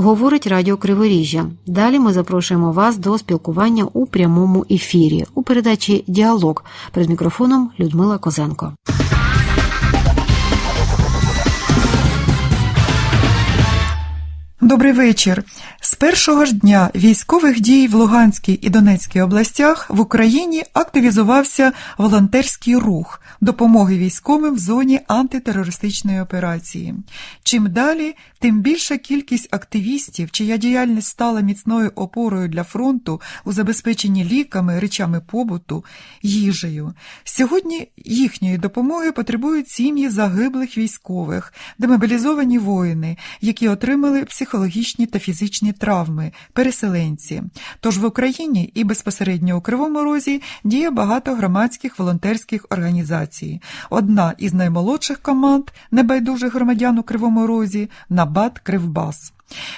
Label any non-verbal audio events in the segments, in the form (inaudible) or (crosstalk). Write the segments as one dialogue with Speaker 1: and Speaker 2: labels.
Speaker 1: Говорить Радіо Криворіжжя. Далі ми запрошуємо вас до спілкування у прямому ефірі у передачі Діалог перед мікрофоном Людмила Козенко.
Speaker 2: Добрий вечір. З першого ж дня військових дій в Луганській і Донецькій областях в Україні активізувався волонтерський рух допомоги військовим в зоні антитерористичної операції. Чим далі, тим більша кількість активістів, чия діяльність стала міцною опорою для фронту у забезпеченні ліками, речами побуту, їжею. Сьогодні їхньої допомоги потребують сім'ї загиблих військових, демобілізовані воїни, які отримали психологічні та фізичні травми, переселенці. Тож в Україні і безпосередньо у Кривому Розі діє багато громадських волонтерських організацій. Одна із наймолодших команд небайдужих громадян у Кривому Розі Набат Кривбас.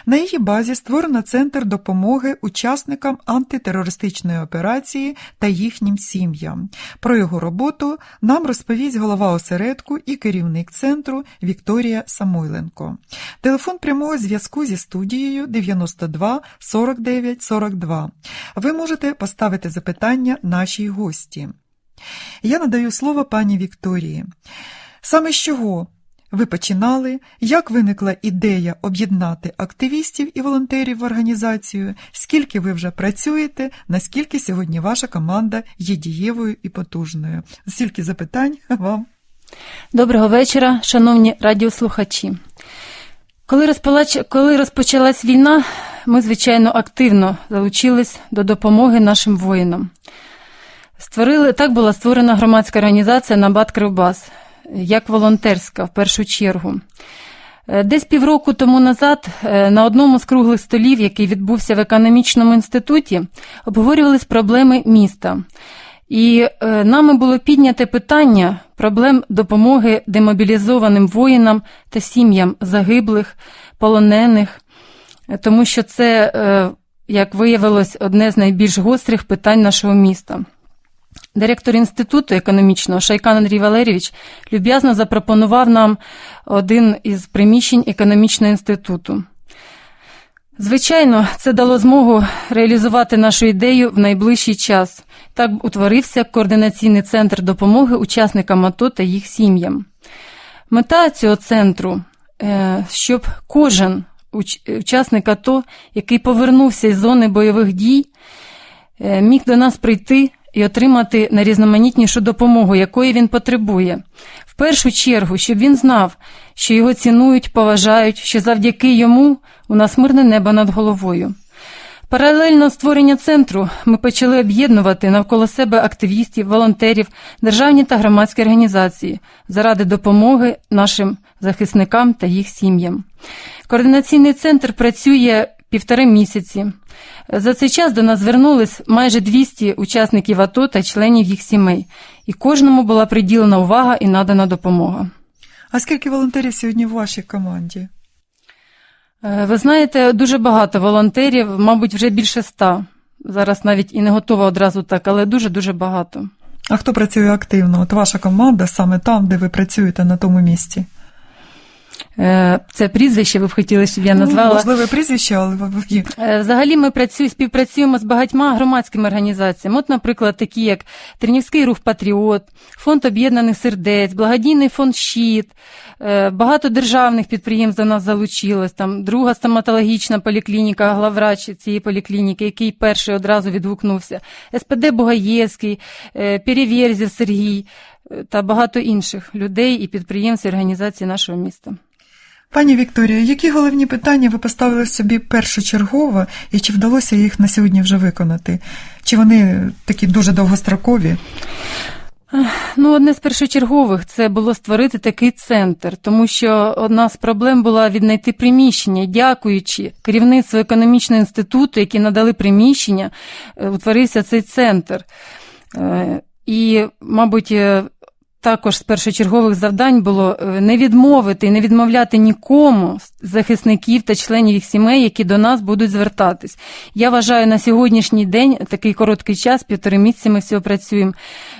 Speaker 2: На її базі створено центр допомоги учасникам антитерористичної операції та їхнім сім'ям. Про його роботу нам розповість голова осередку і керівник центру Вікторія Самойленко. Телефон прямого зв'язку зі студією 92 49 42. Ви можете поставити запитання нашій гості. Я надаю слово пані Вікторії. Саме з чого ви починали? Як виникла ідея об'єднати активістів і волонтерів в організацію? Скільки ви вже працюєте? Наскільки сьогодні ваша команда є дієвою і потужною? Стільки запитань вам.
Speaker 3: Доброго вечора, шановні радіослухачі. Коли, розпалач... Коли розпочалась війна, ми, звичайно, активно залучились до допомоги нашим воїнам. Створили, так була створена громадська організація Набат Кривбас, як волонтерська в першу чергу. Е, Десь півроку тому назад е, на одному з круглих столів, який відбувся в економічному інституті, обговорювались проблеми міста. І е, нами було підняте питання проблем допомоги демобілізованим воїнам та сім'ям загиблих, полонених, тому що це, як виявилось, одне з найбільш гострих питань нашого міста. Директор інституту економічного Шайкан Андрій Валерійович люб'язно запропонував нам один із приміщень економічного інституту. Звичайно, це дало змогу реалізувати нашу ідею в найближчий час. Так утворився координаційний центр допомоги учасникам АТО та їх сім'ям. Мета цього центру, е, щоб кожен учасник АТО, який повернувся із зони бойових дій, е, міг до нас прийти і отримати найрізноманітнішу допомогу, якої він потребує. В першу чергу, щоб він знав, що його цінують, поважають, що завдяки йому у нас мирне небо над головою. Паралельно створення центру ми почали об'єднувати навколо себе активістів, волонтерів, державні та громадські організації заради допомоги нашим захисникам та їх сім'ям. Координаційний центр працює півтори місяці. За цей час до нас звернулись майже 200 учасників АТО та членів їх сімей, і кожному була приділена увага і надана допомога.
Speaker 2: А скільки волонтерів сьогодні в вашій команді?
Speaker 3: Е, ви знаєте, дуже багато волонтерів, мабуть, вже більше ста. Зараз навіть і не готова одразу так, але дуже-дуже багато.
Speaker 2: А хто працює активно? От ваша команда саме там, де ви працюєте на тому місці?
Speaker 3: Е, це прізвище, ви б хотіли, щоб я назвала.
Speaker 2: Ну, можливе прізвище, але ви.
Speaker 3: Е, взагалі ми працюємо, співпрацюємо з багатьма громадськими організаціями. От, наприклад, такі як Тернівський рух Патріот, Фонд об'єднаних сердець, благодійний фонд Щит, е, багато державних підприємств до нас залучилось. Там друга стоматологічна поліклініка, главврач цієї поліклініки, який перший одразу відгукнувся, СПД Бугаєвський, Перевєрзів Сергій та багато інших людей і підприємств і організацій нашого міста.
Speaker 2: Пані Вікторія, які головні питання ви поставили собі першочергово і чи вдалося їх на сьогодні вже виконати? Чи вони такі дуже довгострокові?
Speaker 3: Ну, одне з першочергових це було створити такий центр, тому що одна з проблем була віднайти приміщення. Дякуючи керівництву економічного інституту, які надали приміщення, утворився цей центр. І, мабуть, також з першочергових завдань було е, не відмовити і не відмовляти нікому захисників та членів їх сімей, які до нас будуть звертатись. Я вважаю, на сьогоднішній день такий короткий час, півтори місяці ми всього працюємо.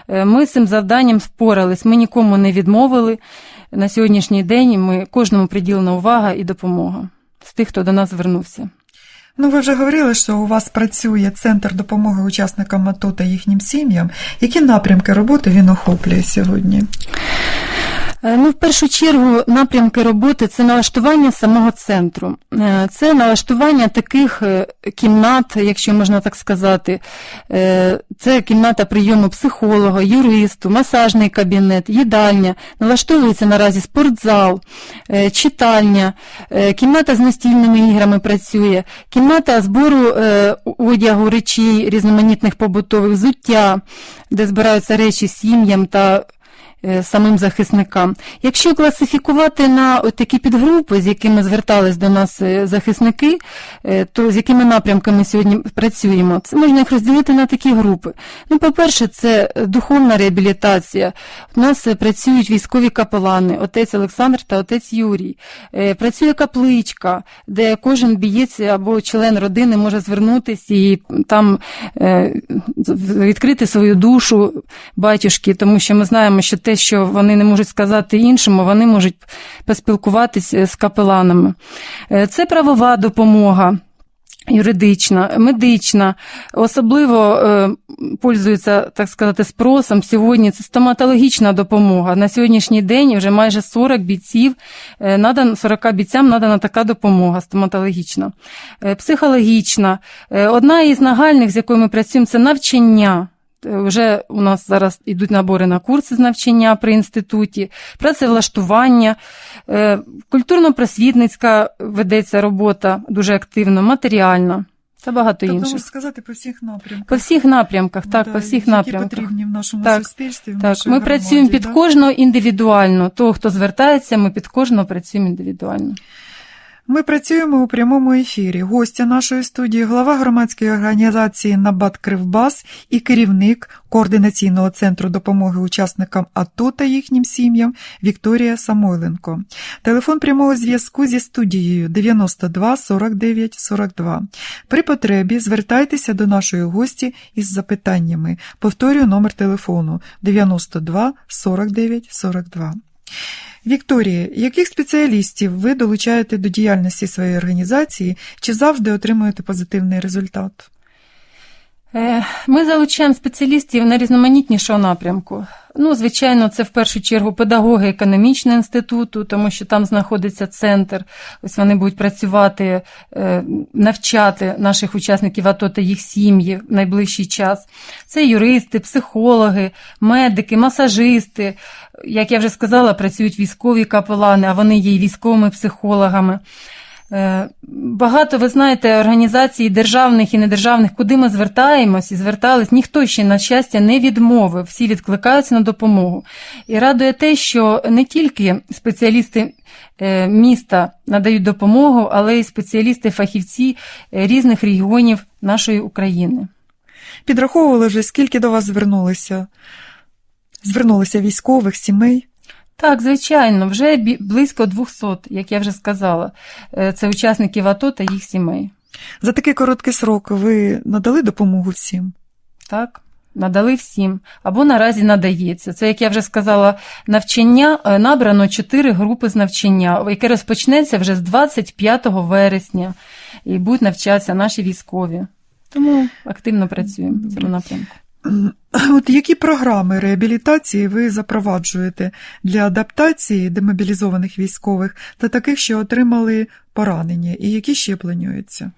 Speaker 3: е, Ми з цим завданням впорались. Ми нікому не відмовили. На сьогоднішній день ми кожному приділена увага і допомога. з тих, хто до нас звернувся.
Speaker 2: Ну, ви вже говорили, що у вас працює центр допомоги учасникам АТО та їхнім сім'ям. Які напрямки роботи він охоплює сьогодні?
Speaker 3: Е, Ну, в першу чергу, напрямки роботи це налаштування самого центру. Е, Це налаштування таких е, кімнат, якщо можна так сказати. Це кімната прийому психолога, юристу, масажний кабінет, їдальня. Налаштовується наразі спортзал, читальня, кімната з настільними іграми працює, кімната збору одягу, речей, різноманітних побутових, взуття, де збираються речі сім'ям та самим захисникам. Якщо класифікувати на такі підгрупи, з якими звертались до нас е, захисники, е, то з якими напрямками сьогодні працюємо, це можна їх розділити на такі групи. Ну, по-перше, це е, духовна реабілітація. У нас е, працюють військові капелани, отець Олександр та отець Юрій. Е, Працює капличка, де кожен бієць або член родини може звернутися і там е, відкрити свою душу батюшки, тому що ми знаємо, що те, що вони не можуть сказати іншому, вони можуть поспілкуватися з капеланами. Е, Це правова допомога. Юридична, медична, особливо е, пользується, так сказати, спросом сьогодні. Це стоматологічна допомога. На сьогоднішній день вже майже 40 бійців, е, надано, 40 бійцям надана така допомога стоматологічна. Е, психологічна. Е, одна із нагальних, з якою ми працюємо, це навчання. Е, Вже у нас зараз йдуть набори на курси з навчання при інституті, працевлаштування, е, культурно-просвітницька ведеться робота дуже активно, матеріальна та багато
Speaker 2: Тобто,
Speaker 3: інших.
Speaker 2: можна сказати, по всіх напрямках.
Speaker 3: По всіх напрямках, так,
Speaker 2: Да,
Speaker 3: по всіх
Speaker 2: які
Speaker 3: напрямках.
Speaker 2: потрібні в нашому
Speaker 3: Так,
Speaker 2: суспільстві. в
Speaker 3: Так,
Speaker 2: нашій
Speaker 3: ми
Speaker 2: громаді,
Speaker 3: працюємо під кожного індивідуально. Того, хто звертається, ми під кожного працюємо індивідуально.
Speaker 2: Ми працюємо у прямому ефірі. Гостя нашої студії, глава громадської організації Набат Кривбас і керівник координаційного центру допомоги учасникам АТО та їхнім сім'ям Вікторія Самойленко. Телефон прямого зв'язку зі студією 92 49 42. При потребі звертайтеся до нашої гості із запитаннями. Повторюю номер телефону 92 49 42. Вікторія, яких спеціалістів ви долучаєте до діяльності своєї організації чи завжди отримуєте позитивний результат?
Speaker 3: Е, Ми залучаємо спеціалістів на різноманітнішого напрямку. Ну, звичайно, це в першу чергу педагоги економічного інституту, тому що там знаходиться центр. Ось вони будуть працювати, е, навчати наших учасників АТО та їх сім'ї в найближчий час. Це юристи, психологи, медики, масажисти. Як я вже сказала, працюють військові капелани, а вони є і військовими психологами. Е, Багато, ви знаєте, організацій державних і недержавних, куди ми звертаємось і звертались, ніхто ще, на щастя, не відмовив, всі відкликаються на допомогу. І радує те, що не тільки спеціалісти е, міста надають допомогу, але й спеціалісти-фахівці е, різних регіонів нашої України.
Speaker 2: Підраховували вже, скільки до вас звернулися? Звернулися військових, сімей?
Speaker 3: Так, звичайно, вже близько 200, як я вже сказала. Е, Це учасників АТО та їх сімей.
Speaker 2: За такий короткий срок ви надали допомогу всім?
Speaker 3: Так, надали всім. Або наразі надається. Це, як я вже сказала, навчання е, набрано 4 групи з навчання, яке розпочнеться вже з 25 вересня і будуть навчатися наші військові. Тому активно працюємо в цьому напрямку. (laughs)
Speaker 2: От які програми реабілітації ви запроваджуєте для адаптації демобілізованих військових та таких, що отримали поранення, і які ще плануються?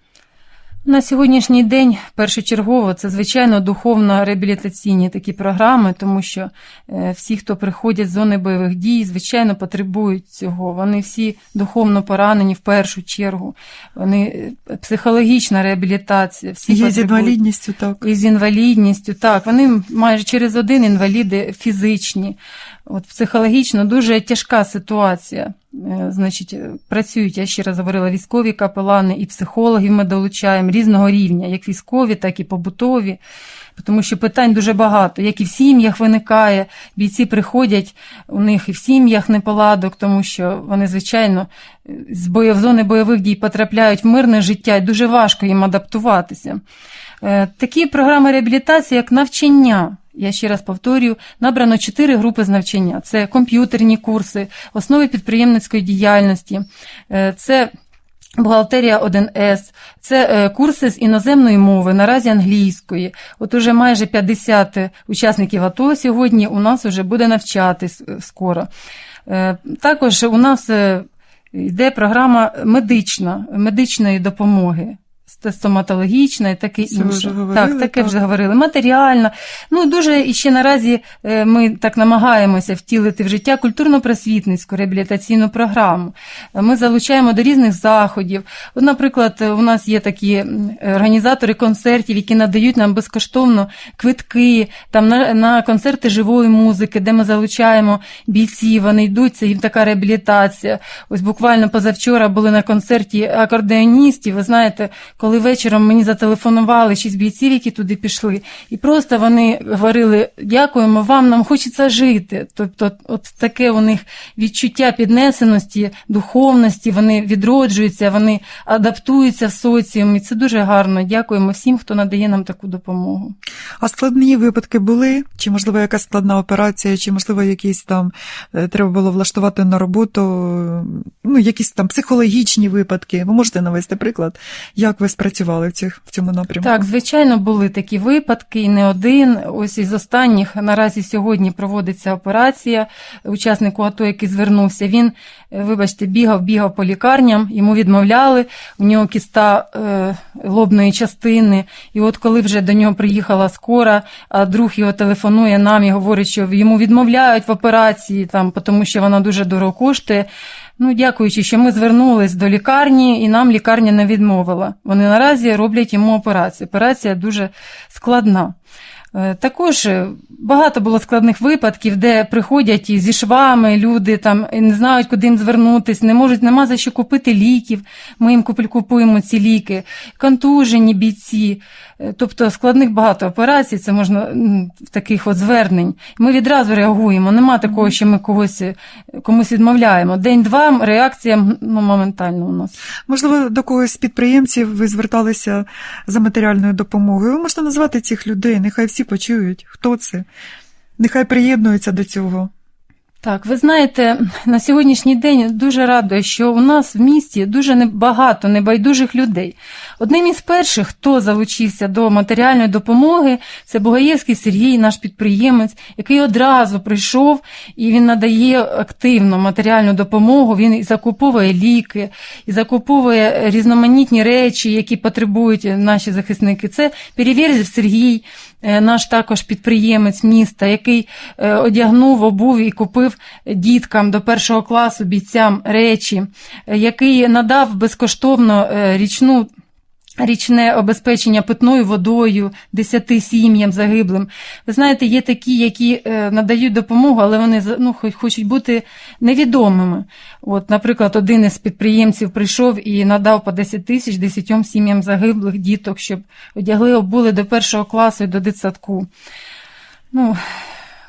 Speaker 3: На сьогоднішній день першочергово це звичайно духовно-реабілітаційні такі програми, тому що е, всі, хто приходять з зони бойових дій, звичайно, потребують цього. Вони всі духовно поранені в першу чергу. Вони е, психологічна реабілітація. Всі
Speaker 2: Є з інвалідністю, так.
Speaker 3: І з інвалідністю, так, вони майже через один інваліди фізичні. От психологічно дуже тяжка ситуація. Е, Значить, е, працюють, я ще раз говорила, військові капелани і психологів ми долучаємо різного рівня, як військові, так і побутові. Тому що питань дуже багато, як і в сім'ях виникає. Бійці приходять, у них і в сім'ях неполадок, тому що вони, звичайно, з бойов, зони бойових дій потрапляють в мирне життя, і дуже важко їм адаптуватися. Е, Такі програми реабілітації, як навчання. Я ще раз повторюю, набрано чотири групи з навчання: це комп'ютерні курси, основи підприємницької діяльності, е, це Бухгалтерія 1С, це е, курси з іноземної мови, наразі англійської. От уже майже 50 учасників АТО сьогодні у нас вже буде навчатись е, скоро. Також у нас йде програма медична, медичної допомоги. Ст- Стоматологічна і таке
Speaker 2: Це
Speaker 3: інше.
Speaker 2: вже говорили,
Speaker 3: так, таке
Speaker 2: так.
Speaker 3: вже говорили. Матеріальна. Ну, дуже і ще наразі е, ми так намагаємося втілити в життя культурно-просвітницьку реабілітаційну програму. Ми залучаємо до різних заходів. От, наприклад, у нас є такі організатори концертів, які надають нам безкоштовно квитки там на, на концерти живої музики, де ми залучаємо бійців, вони йдуть, це їм така реабілітація. Ось буквально позавчора були на концерті акордеоністів. Ви знаєте, коли вечором мені зателефонували шість бійців, які туди пішли, і просто вони говорили: дякуємо вам, нам хочеться жити. Тобто, от таке у них відчуття піднесеності, духовності, вони відроджуються, вони адаптуються в соціум, і це дуже гарно. Дякуємо всім, хто надає нам таку допомогу.
Speaker 2: А складні випадки були? Чи, можливо, якась складна операція, чи, можливо, якісь там е, треба було влаштувати на роботу, ну, якісь там психологічні випадки? Ви можете навести приклад, як ви спрацювали в, цих, в цьому напрямку?
Speaker 3: Так, звичайно, були такі випадки, і не один. Ось із останніх наразі сьогодні проводиться операція учаснику АТО, який звернувся. Він, е, вибачте, бігав, бігав по лікарням, йому відмовляли, у нього кіста е, лобної частини. І от коли вже до нього приїхала скора, а друг його телефонує нам і говорить, що йому відмовляють в операції, там, тому що вона дуже дорого коштує. Ну, дякуючи, що ми звернулись до лікарні, і нам лікарня не відмовила. Вони наразі роблять йому операцію. Операція дуже складна. Е, Також е, багато було складних випадків, де приходять і зі швами люди там і не знають, куди їм звернутись, не можуть, нема за що купити ліків. Ми їм купуємо ці ліки, контужені бійці. Е, Тобто складних багато операцій, це можна в таких от звернень. Ми відразу реагуємо. Нема такого, що ми когось комусь відмовляємо. День-два реакція ну, моментально у нас.
Speaker 2: Можливо, до когось з підприємців ви зверталися за матеріальною допомогою. Ви можете назвати цих людей, нехай всі почують, хто це. Нехай приєднуються до цього.
Speaker 3: Так, ви знаєте, на сьогоднішній день дуже радує, що у нас в місті дуже небагато небайдужих людей. Одним із перших, хто залучився до матеріальної допомоги, це Бугаєвський Сергій, наш підприємець, який одразу прийшов і він надає активно матеріальну допомогу. Він і закуповує ліки, і закуповує різноманітні речі, які потребують наші захисники. Це Перевірзів Сергій, е, наш також підприємець міста, який е, одягнув, обув і купив діткам до першого класу бійцям речі, е, який надав безкоштовно річну. Річне обезпечення питною водою десяти сім'ям загиблим. Ви знаєте, є такі, які е, надають допомогу, але вони ну, хоч- хочуть бути невідомими. От, наприклад, один із підприємців прийшов і надав по 10 тисяч десятьом сім'ям загиблих діток, щоб одягли, обули до першого класу і до дитсадку. Ну,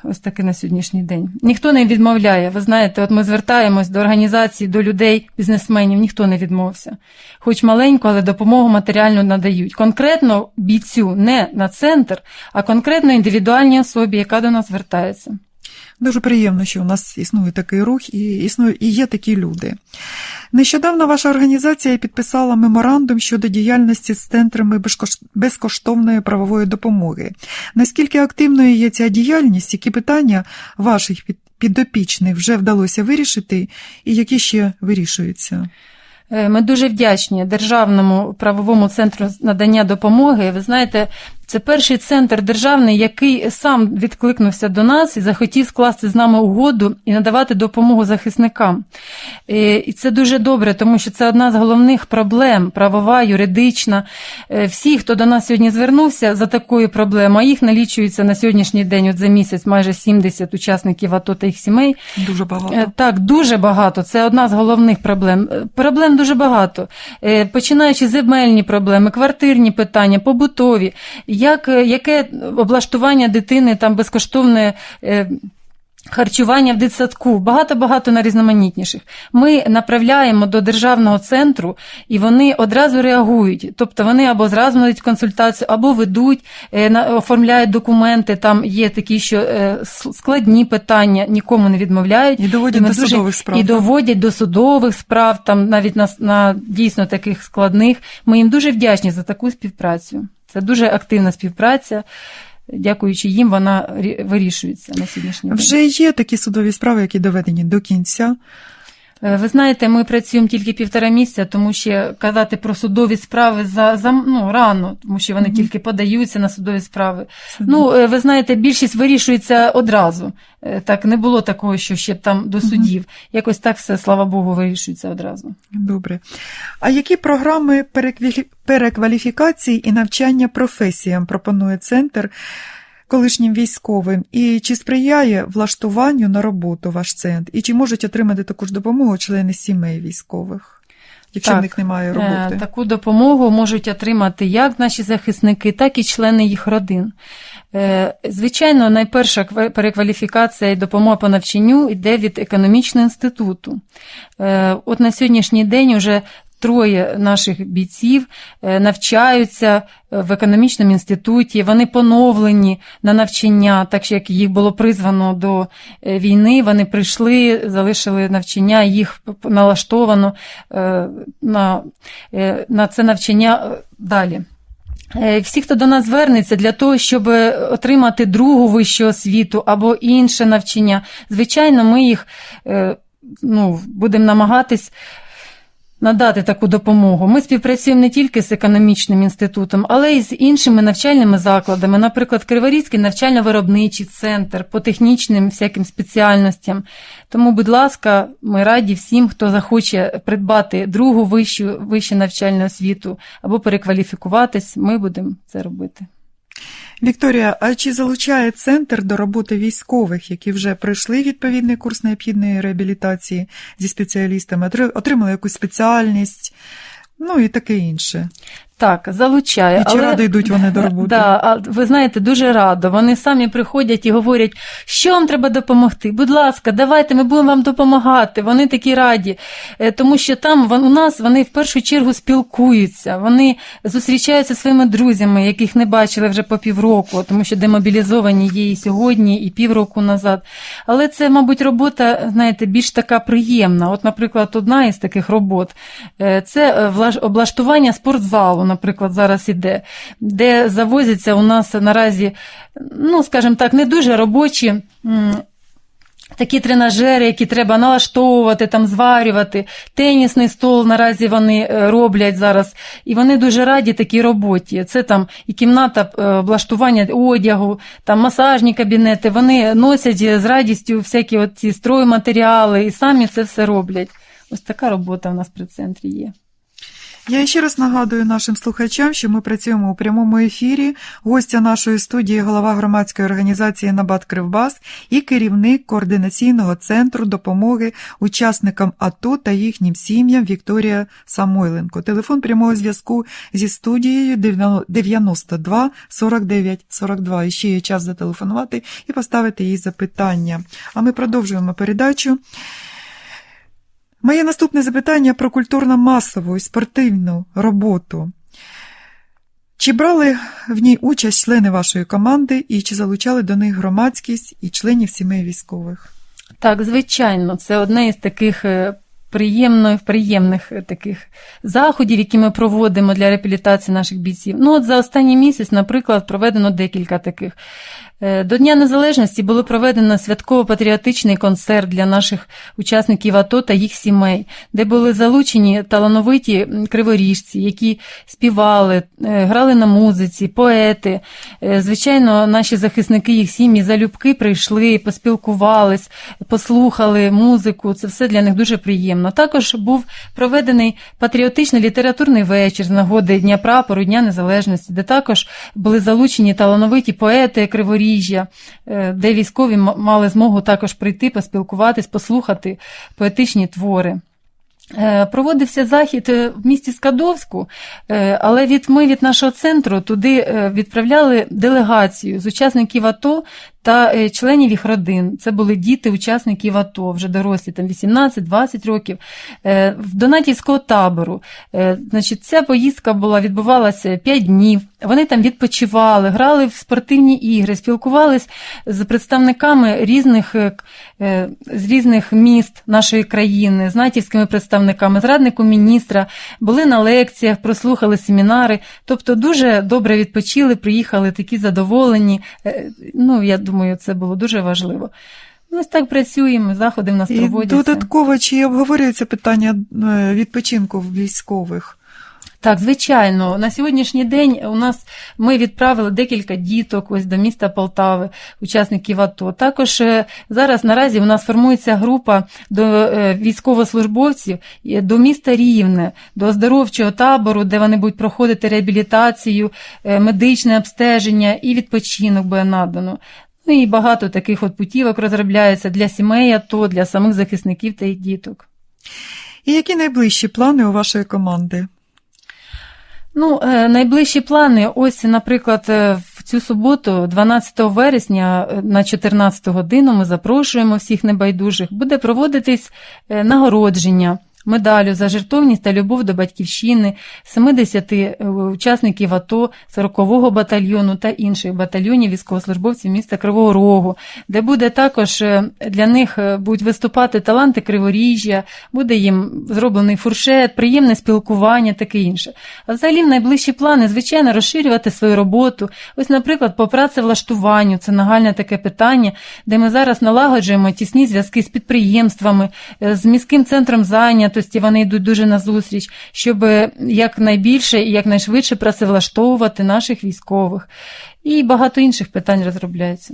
Speaker 3: ось таке на сьогоднішній день. Ніхто не відмовляє. Ви знаєте, от ми звертаємось до організацій, до людей, бізнесменів, ніхто не відмовився. Хоч маленьку, але допомогу матеріальну надають. Конкретно бійцю не на центр, а конкретно індивідуальній особі, яка до нас звертається.
Speaker 2: Дуже приємно, що у нас існує такий рух і існує і є такі люди. Нещодавно ваша організація підписала меморандум щодо діяльності з центрами безкош- безкоштовної правової допомоги. Наскільки активною є ця діяльність, які питання ваших під- підопічних вже вдалося вирішити, і які ще вирішуються?
Speaker 3: Е, Ми дуже вдячні Державному правовому центру надання допомоги. Ви знаєте, це перший центр державний, який сам відкликнувся до нас і захотів скласти з нами угоду і надавати допомогу захисникам. Е, І це дуже добре, тому що це одна з головних проблем правова, юридична. Е, Всі, хто до нас сьогодні звернувся за такою проблемою, їх налічується на сьогоднішній день, от за місяць майже 70 учасників АТО та їх сімей.
Speaker 2: Дуже багато.
Speaker 3: Е, Так, дуже багато. Це одна з головних проблем. Проблем дуже багато. Починаючи земельні проблеми, квартирні питання, побутові, як, е, яке облаштування дитини там безкоштовне. е, Харчування в дитсадку багато-багато на різноманітніших. Ми направляємо до державного центру, і вони одразу реагують. Тобто вони або зразу надають консультацію, або ведуть, е, оформляють документи. Там є такі, що складні питання нікому не відмовляють.
Speaker 2: І доводять
Speaker 3: ми
Speaker 2: до судових справ,
Speaker 3: І доводять до судових справ, там навіть на, на дійсно таких складних. Ми їм дуже вдячні за таку співпрацю. Це дуже активна співпраця. Дякуючи їм, вона рі- вирішується на сьогоднішній день.
Speaker 2: Вже є такі судові справи, які доведені до кінця.
Speaker 3: Е, Ви знаєте, ми працюємо тільки півтора місяця, тому що казати про судові справи за, за ну, рано, тому що вони
Speaker 2: Мгм.
Speaker 3: тільки подаються на судові справи.
Speaker 2: Це
Speaker 3: Ну, е, ви знаєте, більшість вирішується одразу. Е, Так не було такого, що ще там до судів. Якось так все, слава Богу, вирішується одразу.
Speaker 2: Добре. А які програми перекваліфікації і навчання професіям пропонує центр колишнім військовим? І чи сприяє влаштуванню на роботу ваш центр? І чи можуть отримати таку ж допомогу члени сімей військових, якщо
Speaker 3: Так.
Speaker 2: в них немає
Speaker 3: Е,
Speaker 2: роботи?
Speaker 3: Таку допомогу можуть отримати як наші захисники, так і члени їх родин. Е, Звичайно, найперша перекваліфікація і допомога по навчанню йде від економічного інституту. Е, От на сьогоднішній день уже троє наших бійців е, навчаються е, в економічному інституті, вони поновлені на навчання, так як їх було призвано до е, війни, вони прийшли, залишили навчання, їх налаштовано на, на це навчання далі. Всі, хто до нас звернеться для того, щоб отримати другу вищу освіту або інше навчання, звичайно, ми їх ну, будемо намагатись надати таку допомогу. Ми співпрацюємо не тільки з економічним інститутом, але й з іншими навчальними закладами, наприклад, Криворізький навчально-виробничий центр по технічним всяким спеціальностям. Тому, будь ласка, ми раді всім, хто захоче придбати другу вищу, вищу навчальну освіту або перекваліфікуватись, ми будемо це робити.
Speaker 2: Вікторія, а чи залучає центр до роботи військових, які вже пройшли відповідний курс необхідної реабілітації зі спеціалістами, отримали якусь спеціальність, ну і таке інше?
Speaker 3: Так, залучає.
Speaker 2: І чи радо йдуть вони до роботи?
Speaker 3: Да, а ви знаєте, дуже радо. Вони самі приходять і говорять, що вам треба допомогти. Будь ласка, давайте, ми будемо вам допомагати. Вони такі раді. Е, Тому що там у нас вони в першу чергу спілкуються, вони зустрічаються зі своїми друзями, яких не бачили вже по півроку, тому що демобілізовані є і сьогодні, і півроку назад. Але це, мабуть, робота, знаєте, більш така приємна. От, наприклад, одна із таких робот е, це е, облаштування спортзалу, наприклад, зараз іде, де завозяться у нас наразі, ну, скажімо так, не дуже робочі. Такі тренажери, які треба налаштовувати, там зварювати, тенісний стол наразі вони е, роблять зараз, і вони дуже раді такій роботі. Це там і кімната е, облаштування одягу, там масажні кабінети. Вони носять з радістю всякі от ці стройматеріали і самі це все роблять. Ось така робота в нас при центрі є.
Speaker 2: Я ще раз нагадую нашим слухачам, що ми працюємо у прямому ефірі. Гостя нашої студії, голова громадської організації Набат Кривбас і керівник координаційного центру допомоги учасникам АТО та їхнім сім'ям Вікторія Самойленко. Телефон прямого зв'язку зі студією 92 49 42. І ще є час зателефонувати і поставити їй запитання. А ми продовжуємо передачу. Моє наступне запитання про культурно-масову і спортивну роботу. Чи брали в ній участь члени вашої команди і чи залучали до них громадськість і членів сімей військових?
Speaker 3: Так, звичайно, це одне із таких е, приємних, приємних е, таких заходів, які ми проводимо для реабілітації наших бійців. Ну, от за останній місяць, наприклад, проведено декілька таких. Е, До Дня Незалежності було проведено святково-патріотичний концерт для наших учасників АТО та їх сімей, де були залучені талановиті криворіжці, які співали, е, грали на музиці, поети. Е, Звичайно, наші захисники, їх сім'ї залюбки прийшли, поспілкувались, послухали музику. Це все для них дуже приємно. Також був проведений патріотичний літературний вечір з нагоди Дня прапору, Дня Незалежності, де також були залучені талановиті поети Криворіжжя, е, де військові мали змогу також прийти, поспілкуватись, послухати поетичні твори. Е, Проводився захід е, в місті Скадовську, але від ми від нашого центру туди відправляли делегацію з учасників АТО та е, членів їх родин. Це були діти учасників АТО, вже дорослі, там 18-20 років, е, в донатівського табору. Е, Значить, ця поїздка була відбувалася 5 днів. Вони там відпочивали, грали в спортивні ігри, спілкувались з представниками різних, з різних міст нашої країни, з натівськими представниками, з радником міністра, були на лекціях, прослухали семінари. Тобто дуже добре відпочили, приїхали такі задоволені. Ну, я думаю, це було дуже важливо. Ось так працюємо, заходи в нас
Speaker 2: І
Speaker 3: проводяться.
Speaker 2: додатково, чи обговорюється питання е, відпочинку військових?
Speaker 3: Так, звичайно. На сьогоднішній день у нас ми відправили декілька діток ось до міста Полтави, учасників АТО. Також е, зараз наразі у нас формується група до е, військовослужбовців до міста Рівне, до оздоровчого табору, де вони будуть проходити реабілітацію, медичне обстеження і відпочинок буде надано. Ну і багато таких от путівок розробляється для сімей АТО, для самих захисників та їх діток.
Speaker 2: І які найближчі плани у вашої команди?
Speaker 3: Ну, е, найближчі плани. Ось, наприклад, е, в цю суботу, 12 вересня, е, на 14 годину, ми запрошуємо всіх небайдужих. Буде проводитись нагородження. Медалю за жертовність та любов до батьківщини, 70 е, учасників АТО, 40-го батальйону та інших батальйонів військовослужбовців міста Кривого Рогу, де буде також е, для них е, будуть виступати таланти Криворіжжя, буде їм зроблений фуршет, приємне спілкування, таке інше. А взагалі в найближчі плани, звичайно, розширювати свою роботу. Ось, наприклад, по працевлаштуванню це нагальне таке питання, де ми зараз налагоджуємо тісні зв'язки з підприємствами, з міським центром зайнятості. Вони йдуть дуже на зустріч, щоб е, якнайбільше і якнайшвидше працевлаштовувати наших військових. І багато інших питань розробляється.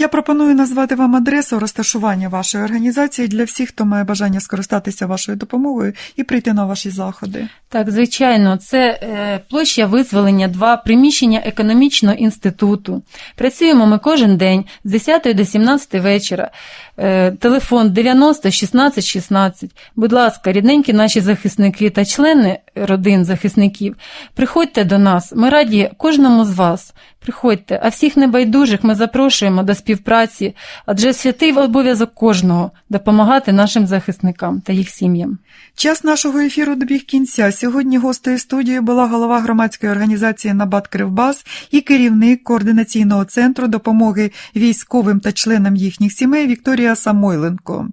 Speaker 2: Я пропоную назвати вам адресу розташування вашої організації для всіх, хто має бажання скористатися вашою допомогою і прийти на ваші заходи.
Speaker 3: Так, звичайно, це е, площа визволення 2, приміщення економічного інституту. Працюємо ми кожен день з 10 до 17 вечора. Е, телефон 90 16 16. Будь ласка, рідненькі наші захисники та члени родин захисників, приходьте до нас. Ми раді кожному з вас. Приходьте, а всіх небайдужих ми запрошуємо до співпраці, адже святий обов'язок кожного допомагати нашим захисникам та їх сім'ям.
Speaker 2: Час нашого ефіру добіг кінця. Сьогодні гостею студії була голова громадської організації Набат Кривбас і керівник координаційного центру допомоги військовим та членам їхніх сімей Вікторія Самойленко.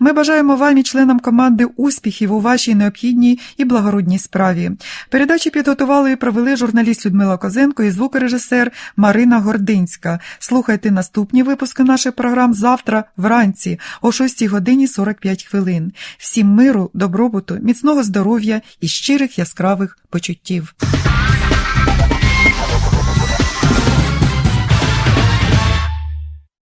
Speaker 2: Ми бажаємо вам і членам команди успіхів у вашій необхідній і благородній справі. Передачі підготували і провели журналіст Людмила Козенко і звукорежисер Марина Гординська. Слухайте наступні випуски наших програм завтра вранці о 6 годині 45 хвилин. Всім миру, добробуту, міцного здоров'я і щирих яскравих почуттів.